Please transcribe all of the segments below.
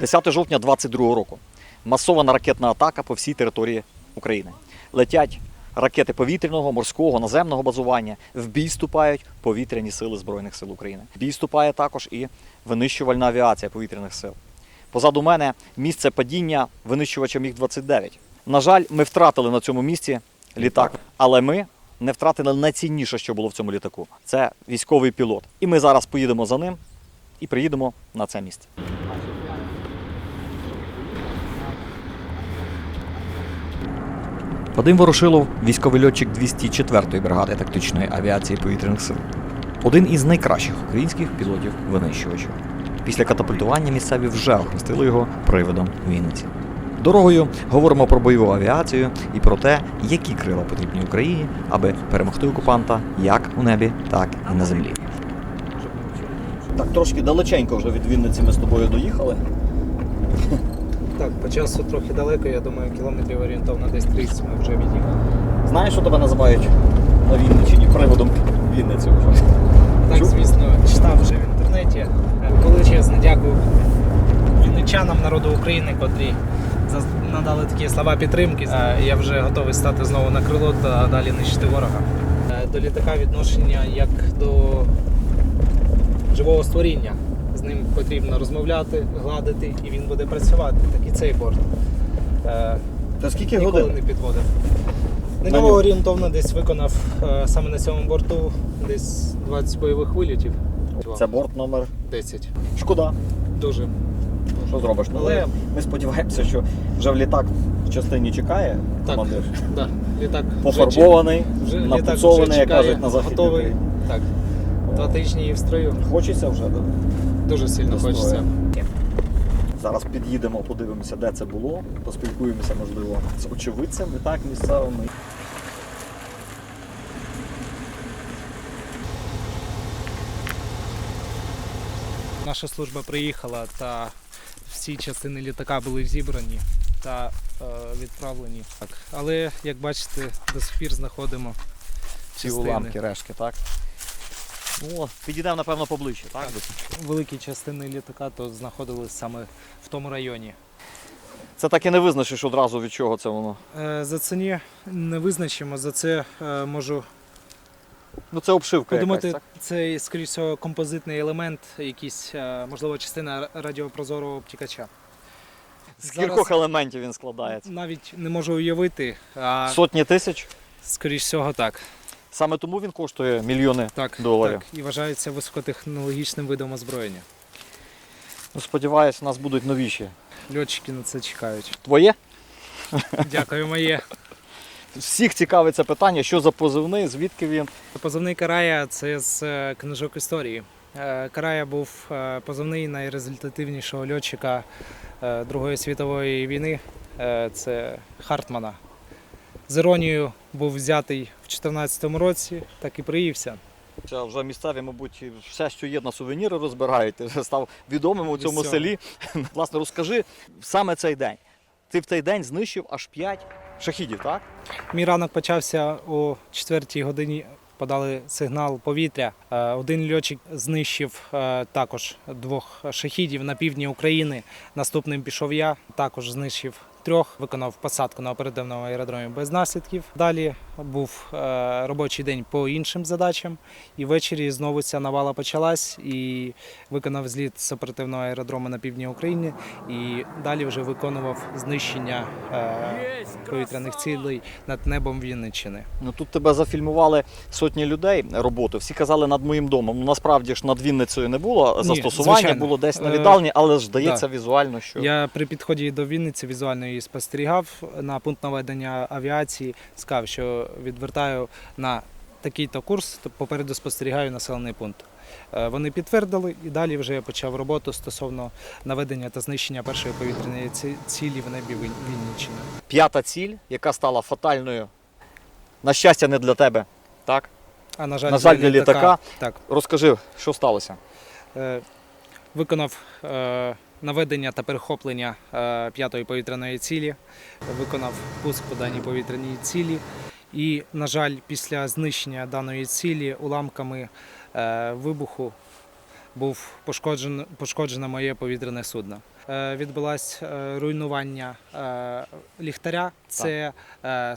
10 жовтня 22 року. Масована ракетна атака по всій території України. Летять ракети повітряного, морського, наземного базування. В бій вступають повітряні сили Збройних сил України. В бій вступає також і винищувальна авіація повітряних сил. Позаду мене місце падіння винищувача Міг-29. На жаль, ми втратили на цьому місці літак, але ми не втратили найцінніше, що було в цьому літаку. Це військовий пілот. І ми зараз поїдемо за ним і приїдемо на це місце. Вадим Ворошилов, військовий льотчик 204-ї бригади тактичної авіації повітряних сил. Один із найкращих українських пілотів винищувачів. Після катапультування місцеві вже охрестили його привидом Вінниці. Дорогою говоримо про бойову авіацію і про те, які крила потрібні Україні, аби перемогти окупанта як у небі, так і на землі. Так, трошки далеченько вже від Вінниці ми з тобою доїхали. Так, по часу трохи далеко, я думаю, кілометрів орієнтовно десь 30 ми вже від'їхали. Знаєш, що тебе називають на Вінниччині приводом Вінниці? Так, звісно, читав вже в інтернеті. Е, Величезне дякую вінничанам, народу України, котрі надали такі слова підтримки. Е, Я вже готовий стати знову на крило та далі нищити ворога. Е, До літака відношення як до живого створіння. З ним потрібно розмовляти, гладити, і він буде працювати. Так і цей борт. Е, Та скільки Ніколи годин? не підводив. На ньому? орієнтовно десь виконав е, саме на цьому борту десь 20 бойових вилітів. Це борт номер 10. шкода. Дуже. Що зробиш? Ну, Але ми сподіваємося, що вже в літак в частині чекає Так. командир. Да. Літак вже Пофарбований, вже, літак вже напуцований, як чекає, кажуть на західній готовий. Україні. Так. Два тижні і в строю. Хочеться вже. да? Дуже сильно До хочеться. Зараз під'їдемо, подивимося, де це було. Поспілкуємося, можливо, з очевидцями, так, місцевими. Наша служба приїхала та всі частини літака були зібрані та е, відправлені. Так. Але як бачите, до сих пір знаходимо Ці частини. уламки, решки, так? От, підійдемо, напевно, поближче, так? великі частини літака то знаходились саме в тому районі. Це так і не визначиш одразу, від чого це воно. Е, За це ні, не визначимо. За це е, можу Ну, це обшивка подумати. якась, так? Це, скоріш всього, композитний елемент, якийсь, е, можливо, частина радіопрозорого обтікача. З Зараз кількох елементів він складається. навіть не можу уявити, а Сотні тисяч. скоріш всього так. Саме тому він коштує мільйони Так, доларів. так. І вважається високотехнологічним видом озброєння. Ну, сподіваюсь, у нас будуть новіші. Льотчики на це чекають. Твоє? Дякую, моє. Всіх цікавить це питання, що за позивний, звідки він. Позивний Карая це з е, книжок історії. Е, Карая був е, позивний найрезультативнішого льотчика Другої світової війни. Це Хартмана. З іронією був взятий в 2014 році, так і приївся. Це вже місцеві, мабуть, все, що є на сувеніри, розбирають. Ти вже став відомим у цьому селі. Власне, розкажи саме цей день. Ти в цей день знищив аж 5 шахідів, так? Мій ранок почався о 4 годині. Подали сигнал повітря. Е, Один льотчик знищив е, також двох шахідів на півдні України. Наступним пішов я, також знищив трьох, виконав посадку на оперативному аеродромі без наслідків. Далі був е, робочий день по іншим задачам. І ввечері знову ця навала почалась і виконав зліт з оперативного аеродрому на півдні України. І далі вже виконував знищення е, повітряних цілей над небом Вінниччини. Ну тут тебе зафільмували сотні людей роботу. Всі казали над моїм домом. Ну насправді ж над Вінницею не було застосування, звичайно. було десь на Е, віддалені, але ж здається візуально, що Я при підході до Вінниці візуально її спостерігав на пункт наведення авіації. Сказав, що відвертаю на такий-то курс, попереду спостерігаю населений пункт. Е, Вони підтвердили, і далі вже я почав роботу стосовно наведення та знищення першої повітряної цілі в небі Він- Вінниччини. п'ята ціль, яка стала фатальною, на щастя, не для тебе. Так? А на жаль, На жаль, для літака. Так, Розкажи, що сталося? Е, виконав е, наведення та перехоплення п'ятої повітряної цілі, виконав пуск по даній повітряній цілі. І, на жаль, після знищення даної цілі уламками е, вибуху був пошкоджено, пошкоджено моє повітряне судно. е, відбулось е, руйнування ліхтаря. Це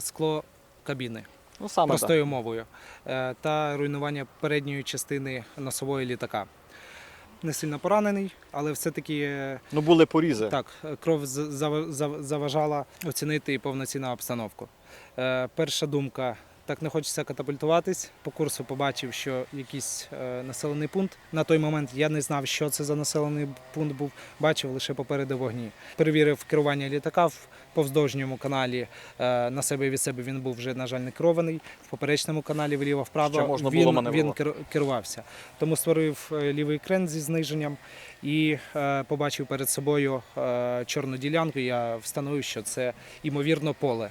скло кабіни. Ну саме так. простою мовою, е, та руйнування передньої частини носової літака. Не сильно поранений, але все-таки е, Ну були порізи. так, е, кров заважала оцінити повноцінну обстановку. Е, Перша думка. Так не хочеться катапультуватись. По курсу побачив, що якийсь е, населений пункт. На той момент я не знав, що це за населений пункт був. Бачив лише попереду вогні. Перевірив керування літака в повздовжньому каналі. е, на себе від себе він був вже, на жаль, не керований. В поперечному каналі вліво-вправо він, він керувався. Тому створив е, лівий крен зі зниженням і побачив перед собою чорну ділянку. Я встановив, що це ймовірно поле,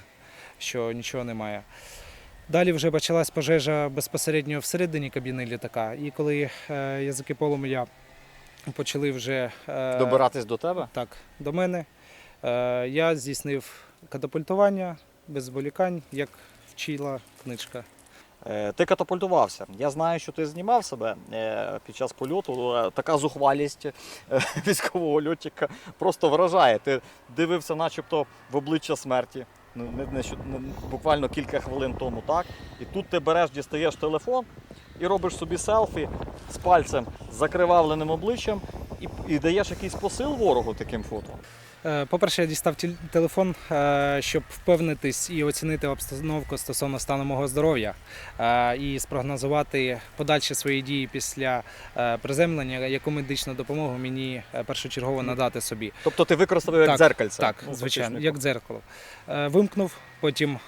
що нічого немає. Далі вже почалась пожежа безпосередньо всередині кабіни літака. І коли е, язики полум'я почали вже е, Добиратись до тебе. так, до мене, е, я здійснив катапультування без волікань, як вчила книжка. Ти катапультувався. Я знаю, що ти знімав себе під час польоту. Така зухвалість військового льотчика просто вражає. Ти дивився, начебто, в обличчя смерті. Ну, не, не, не- буквально кілька хвилин тому, так? І тут ти береш, дістаєш телефон і робиш собі селфі з пальцем з закривавленим обличчям і, і даєш якийсь посил ворогу таким фото. Е, По-перше, я дістав телефон, е, щоб впевнитись і оцінити обстановку стосовно стану мого здоров'я е, і спрогнозувати подальші свої дії після приземлення, яку медичну допомогу мені першочергово надати собі. Тобто ти використав як Так, дзеркальце. Так, звичайно, як дзеркало. Вимкнув, потім е,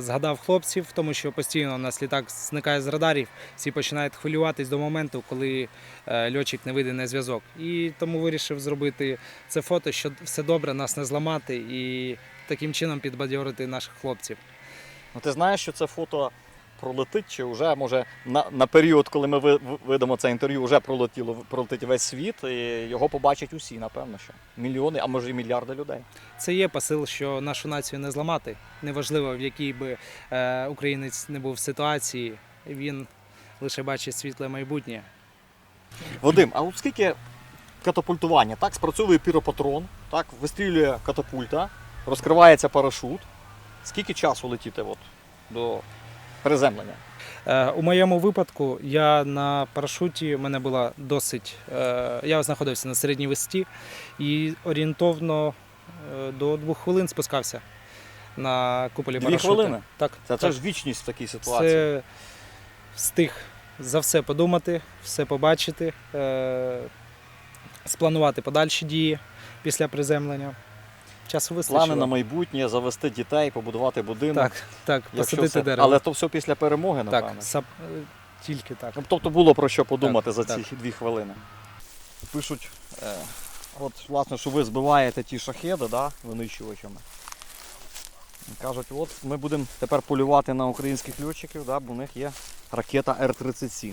згадав хлопців, тому що постійно у нас літак зникає з радарів, всі починають хвилюватись до моменту, коли е, льотчик не вийде на зв'язок. І тому вирішив зробити це фото, що все добре, нас не зламати і таким чином підбадьорити наших хлопців. Ну, ти знаєш, що це фото пролетить, чи вже може на, на період, коли ми ви- ви- видамо це інтерв'ю, вже пролетіло пролетить весь світ, і його побачать усі, напевно, що мільйони, а може і мільярди людей. Це є посил, що нашу націю не зламати. Неважливо, в якій би е, українець не був в ситуації, він лише бачить світле майбутнє. Вадим, а от скільки катапультування? Так, спрацьовує піропатрон, так, вистрілює катапульта, розкривається парашут. Скільки часу летіти от, до приземлення? Е, У моєму випадку я на парашуті, у мене була досить. е, Я знаходився на середній висоті і орієнтовно е, до двох хвилин спускався на куполі Дві парашута. хвилини? Так, Це, це так. ж вічність в такій ситуації. Це встиг за все подумати, все побачити, спланувати подальші дії після приземлення. Часу вистачило. Плани на майбутнє, завести дітей, побудувати будинок. Так, так, посадити все. дерево. Але то все після перемоги, напевно. так, сап... е, тільки так. Ну, тобто було про що подумати Так, за так. ці дві хвилини. Пишуть, е, от, власне, що ви збиваєте ті шахеди да, винищувачами. Кажуть, от ми будемо тепер полювати на українських льотчиків, да, бо в них є ракета Р-37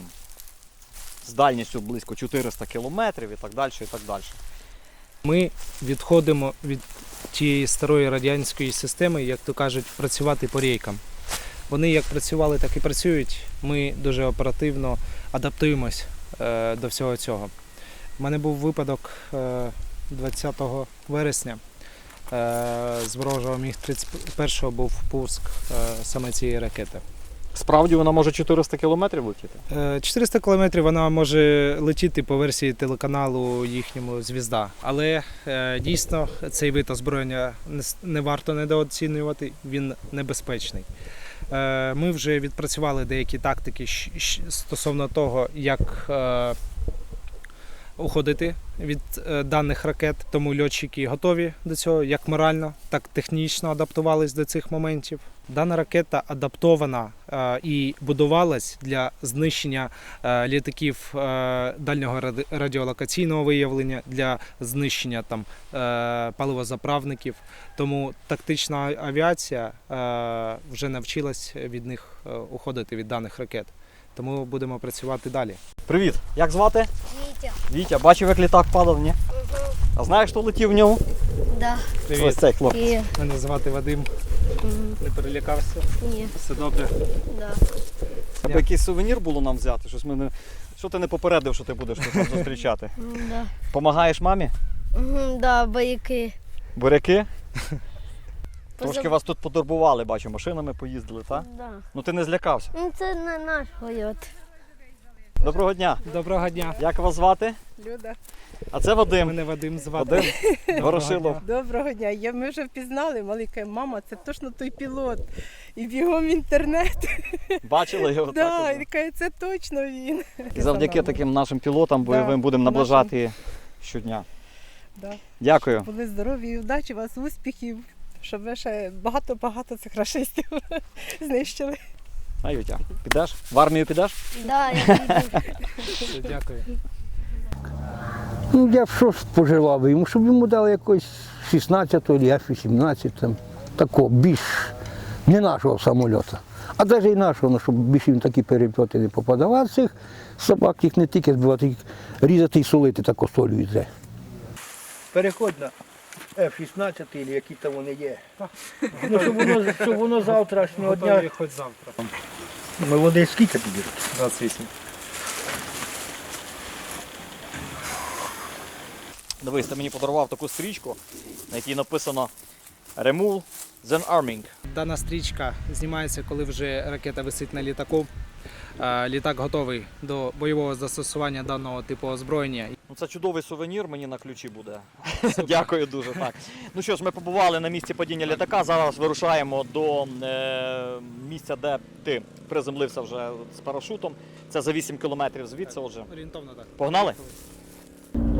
з дальністю близько 400 кілометрів і так далі. І так далі. Ми відходимо від тієї старої радянської системи, як то кажуть, працювати по рейкам. Вони як працювали, так і працюють. Ми дуже оперативно адаптуємось е, до всього цього. У мене був випадок е, 20 вересня. Е, з ворожого міг 31-го був пуск е, саме цієї ракети. Справді вона може 400 кілометрів летіти? Е, 400 кілометрів вона може летіти по версії телеканалу їхньому звізда. Але е, дійсно цей вид озброєння не, варто недооцінювати, він небезпечний. Е, Ми вже відпрацювали деякі тактики стосовно того, як е, уходити від е, даних ракет, тому льотчики готові до цього як морально, так технічно адаптувались до цих моментів. Дана ракета адаптована е, і будувалась для знищення е, літаків е, дальнього радіолокаційного виявлення, для знищення там е, паливозаправників. Тому тактична авіація е, вже навчилась від них е, уходити від даних ракет. Тому будемо працювати далі. Привіт! Як звати? Вітя. Вітя, бачив, як літак падав, ні? А знаєш, хто летів в ньому? Да. Ось цей хлопець. І... мене звати Вадим. Не перелякався. Ні. Все добре. Да. Аби якийсь сувенір було нам взяти, щось ми не. Що ти не попередив, що ти будеш тут нас зустрічати? Да. Помагаєш мамі? Мгм, Да, бойки. Буряки? Трошки вас тут подорбували, бачу, машинами поїздили, так? Да. Ну ти не злякався. Ну, це не наш койот. Доброго дня. Доброго дня. Як вас звати? Люда, А це Вадим. Мене Вадим звати. Вадим Ворошилов. доброго дня. Я, ми вже впізнали, маленька мама, це точно той пілот. І бігом в інтернет. Бачили його Да, так? і це точно він. І завдяки таким нашим пілотам бойовим Да, будемо нашим. наближати щодня. Да. Дякую. Були здорові і удачі, вас успіхів, щоб ви ще багато-багато цих рашистів знищили. Аютя, підеш? В армію підеш? Да, я піду. Дякую. Ну, я б що ж пожелав би йому, щоб йому дали якось 16-го або F-18, там, такого, більш не нашого самольота. А навіть і нашого, ну, щоб більше він такі перельоти не попадав. А цих собак їх не тільки збивати, їх різати і солити так солюють. вже. Переходь на F-16 або які там вони є. Ну, щоб воно, щоб воно завтрашнього дня. Готові хоч завтра. Ми води скільки підіруть? 28. Дивись, ти мені подарував таку стрічку, на якій написано Remove then Arming. Дана стрічка знімається, коли вже ракета висить на літаку. Літак готовий до бойового застосування даного типу озброєння. Ну, це чудовий сувенір мені на ключі буде. Дякую дуже. Так. Ну що ж, ми побували на місці падіння літака. Зараз вирушаємо до е, місця, де ти приземлився вже з парашутом. Це за 8 кілометрів звідси. Отже, Орієнтовно так. Погнали?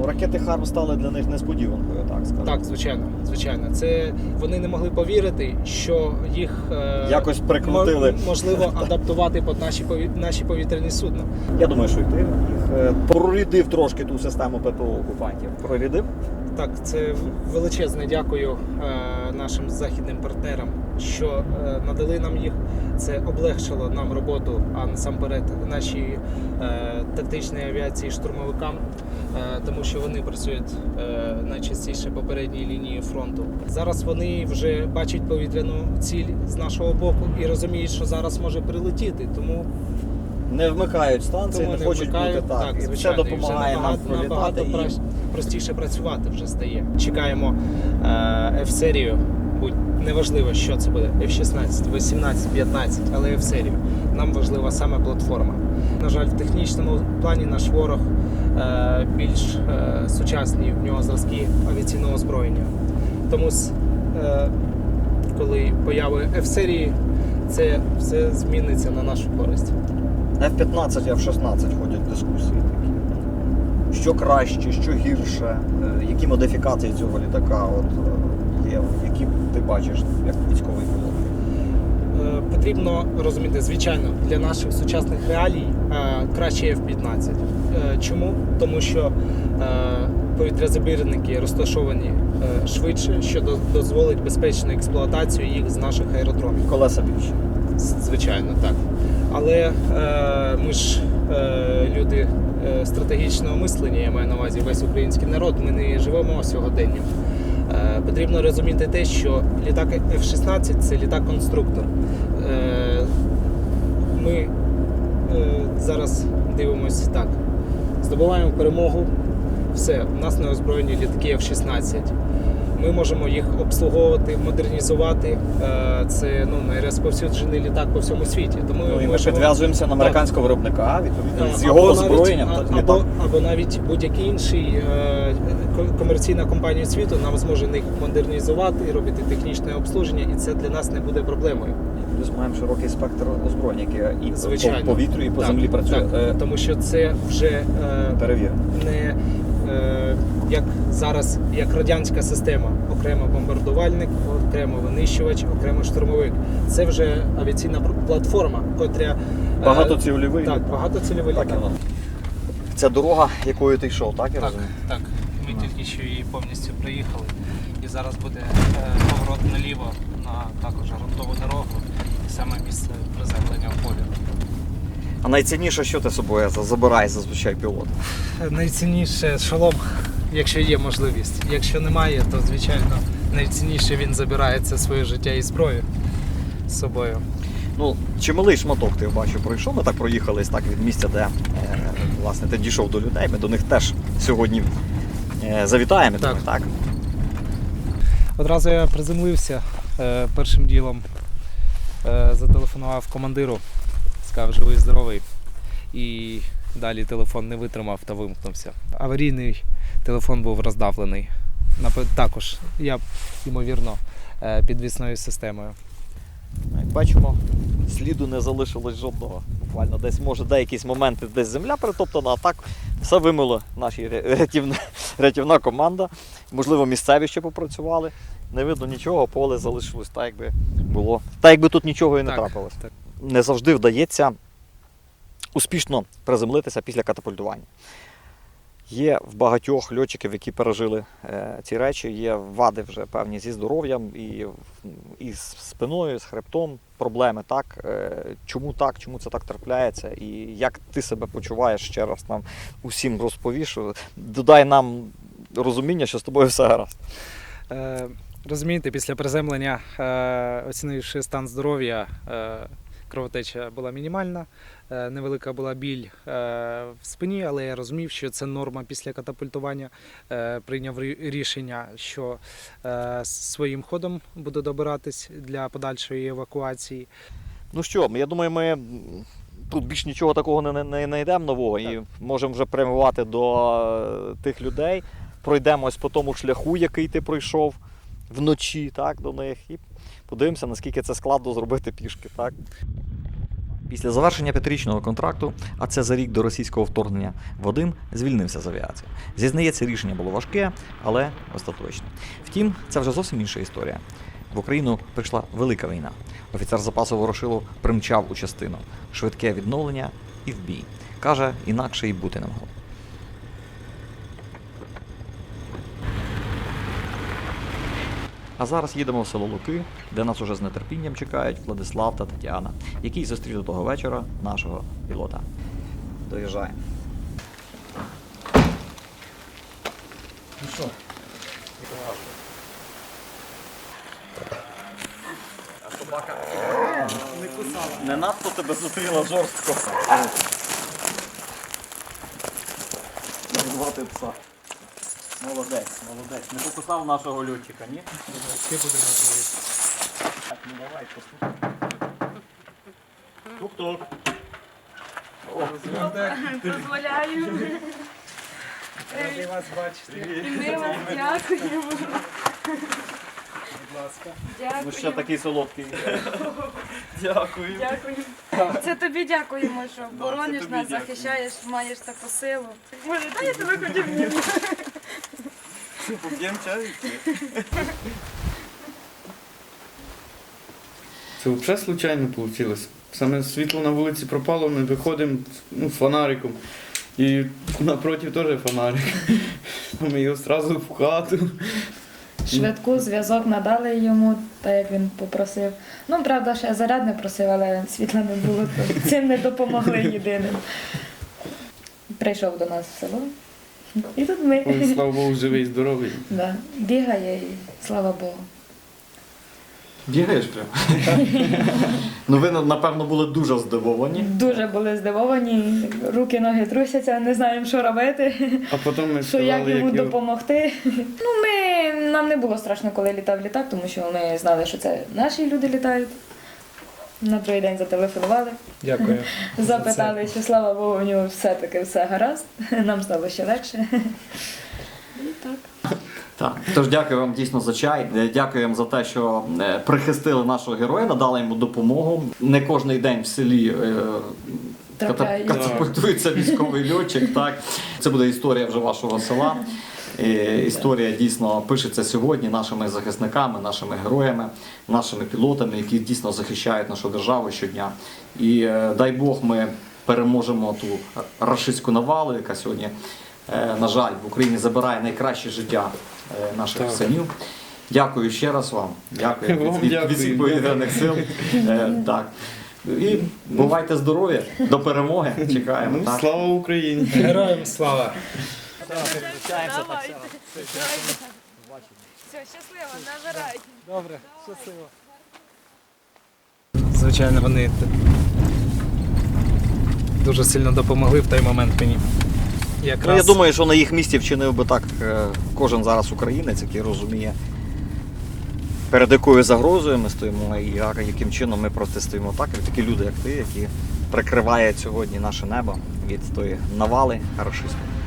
Ну, ракети Харм стали для них несподіванкою, так скажемо. Так, звичайно, звичайно. Це вони не могли повірити, що їх е, Якось прикрутили. мо- можливо адаптувати під наші пові- наші повітряні судна. Я думаю, що і ти їх е, прорідив трошки ту систему ППО окупантів. Прорідив? Так, це величезне дякую е, нашим західним партнерам, що е, надали нам їх. Це облегшило нам роботу, а насамперед нашій е, тактичній авіації штурмовикам, е, тому що вони працюють е, найчастіше по передній лінії фронту. Зараз вони вже бачать повітряну ціль з нашого боку і розуміють, що зараз може прилетіти. Тому Не вмикають станції, тому не хочуть вмикають. бути так. так звичайно, це і допомагає нам набагато, пролітати. набагато і- простіше працювати вже стає. Чекаємо е, F-серію. Неважливо, що це буде F-16, 18, 15, але F-серію. Нам важлива саме платформа. На жаль, в технічному плані наш ворог е, більш е, сучасні в нього зразки авіаційного озброєння. Тому е, коли появи F-серії, це все зміниться на нашу користь. F-15 і F-16 ходять дискусії такі. Що краще, що гірше, які модифікації цього літака от, є, які ти бачиш як військовий пілот? Е, Потрібно розуміти, звичайно, для наших сучасних реалій е, краще F-15. Е, Чому? Тому що повітрязабірники розташовані швидше, що дозволить безпечну експлуатацію їх з наших аеродромів. Колеса більші. З- Звичайно, так. Але ми ж люди стратегічного мислення, я маю на увазі весь український народ, ми не живемо сьогоденням. Е, потрібно розуміти те, що літак F-16 це літак-конструктор. Е, ми е, зараз дивимося так. Здобуваємо перемогу. Все, у нас не озброєні літаки F-16. Ми можемо їх обслуговувати, модернізувати. Е, Це ну, найрозповсюджений літак по всьому світі. Тому Ну, і ми можемо- підв'язуємося на американського виробника, відповідно, Е, з його або озброєнням. навіть, та або, або навіть будь-який інший е, комерційна компанія світу нам зможе їх модернізувати робити технічне обслуження, і це для нас не буде проблемою. Плюс маємо широкий спектр озброєння, яке і Звичайно. по повітрю, і по Так, землі працює. так, тому що це вже е, не як зараз, як радянська система, окремо бомбардувальник, окремо винищувач, окремо штурмовик. Це вже авіаційна платформа, котря е, Багатоцільовий так, багатоцільовий Так, літак. Це дорога, якою ти йшов, так я Так, розумію? так. Ми тільки що її повністю приїхали. І зараз буде е, поворот наліво на також ґрунтову дорогу. І саме місце приземлення в полі. А найцінніше, що ти з собою забирає зазвичай пілот? Найцінніше шолом, якщо є можливість. Якщо немає, то звичайно найцінніше він забирає це своє життя і зброю з собою. Ну, чималий шматок ти бачу пройшов. Ми так проїхались так від місця, де е, власне ти дійшов до людей. Ми до них теж сьогодні е, завітаємо. Так. Так. так. Одразу я приземлився е, першим ділом. Е, зателефонував командиру, сказав живий, здоровий. І далі телефон не витримав та вимкнувся. Аварійний телефон був роздавлений. Також я, ймовірно, е, підвісною системою. Як бачимо, сліду не залишилось жодного. Буквально десь може деякісь моменти десь земля притоптана, а так все вимило наші ря- рятівна, рятівна команда. Можливо, місцеві ще попрацювали. Не видно нічого, поле залишилось так, якби було. Так, якби тут нічого і не Так, трапилось. так. Не завжди вдається успішно приземлитися після катапультування. Є в багатьох льотчиків, які пережили е, ці речі, є вади вже певні зі здоров'ям і, і з спиною, з хребтом проблеми. Так? Е, чому так, чому це так трапляється, і як ти себе почуваєш ще раз нам усім розповіш. Додай нам розуміння, що з тобою все гаразд. Е, розумієте, після приземлення, оцінивши стан здоров'я, кровотеча була мінімальна, е, невелика була біль е, в спині, але я розумів, що це норма після катапультування. Е, прийняв рішення, що своїм ходом буду добиратись для подальшої евакуації. Ну що, я думаю, ми тут більш нічого такого не, не, не йдемо нового і можемо вже прямувати до тих людей. Пройдемось по тому шляху, який ти пройшов вночі, так, до них, і подивимося, наскільки це складно зробити пішки. Так? Після завершення п'ятирічного контракту, а це за рік до російського вторгнення, Вадим звільнився з авіації. Зізнається, рішення було важке, але остаточне. Втім, це вже зовсім інша історія. В Україну прийшла велика війна. Офіцер запасу Ворошилов примчав у частину. Швидке відновлення і в бій. Каже, інакше і бути не могло. А зараз їдемо в село Луки, де нас уже з нетерпінням чекають Владислав та Тетяна, які зустріли того вечора нашого пілота. Доїжджаємо. Ну що? А собака Не кусала. не надто тебе зустріла жорстко. Назвати пса. Молодець, молодець. Не покусав нашого льотчика, ні? Ти буде можливість. Так, ну давай, послухай. Тук-тук. Дозволяю. Радий вас бачити. І ми вам дякуємо. Будь ласка. Ну ще такий солодкий. Дякую. Дякую. Це тобі дякуємо, що борониш нас, захищаєш, маєш таку силу. Може, дай я тебе обніму. Поп'ємо чай. Це взагалі случайно вийшло. Саме світло на вулиці пропало, ми виходимо ну, з фонариком. І напроти теж фонарик. Ми його одразу в хату. Швидку зв'язок надали йому, так як він попросив. Ну, правда, ще заряд не просив, але світла не було, то цим не допомогли єдиним. Прийшов до нас в село. І тут ми. Ой, слава Богу, живий, здоровий. Да, бігає і слава Богу. Бігаєш прямо? ну ви напевно були дуже здивовані. Дуже були здивовані, руки, ноги трусяться, не знаємо, що робити, А потім ми що як йому як його... допомогти. Ну, ми, нам не було страшно, коли літав літак, тому що ми знали, що це наші люди літають. На другий день зателефонували. Дякую. Запитали, що слава Богу, у нього все-таки все гаразд. Нам стало ще легше. І так. Так, тож дякую вам дійсно за чай. Е, Дякую вам за те, що е, прихистили нашого героя, надали йому допомогу. Не кожний день в селі е, катапультується військовий льотчик. Так, це буде історія вже вашого села. Історія дійсно пишеться сьогодні нашими захисниками, нашими героями, нашими пілотами, які дійсно захищають нашу державу щодня. І е, дай Бог ми переможемо ту рашистську навалу, яка сьогодні, е, на жаль, в Україні забирає найкраще життя е, наших Так. синів. Дякую ще раз вам. Дякую Вам від, від, від всіх повітряних сил. Так. І бувайте здорові, до перемоги. Чекаємо. Ну, так. слава Україні! Героям слава! Давайте. Все, щасливо, набирайте. Добре, щасливо. Звичайно, вони дуже сильно допомогли в той момент мені. якраз Ну, я думаю, що на їх місці вчинив би так е, кожен зараз українець, який розуміє, перед якою загрозою ми стоїмо і яким чином ми протистоїмо так. І такі люди, як ти, які прикривають сьогодні наше небо від тої навали рашистів.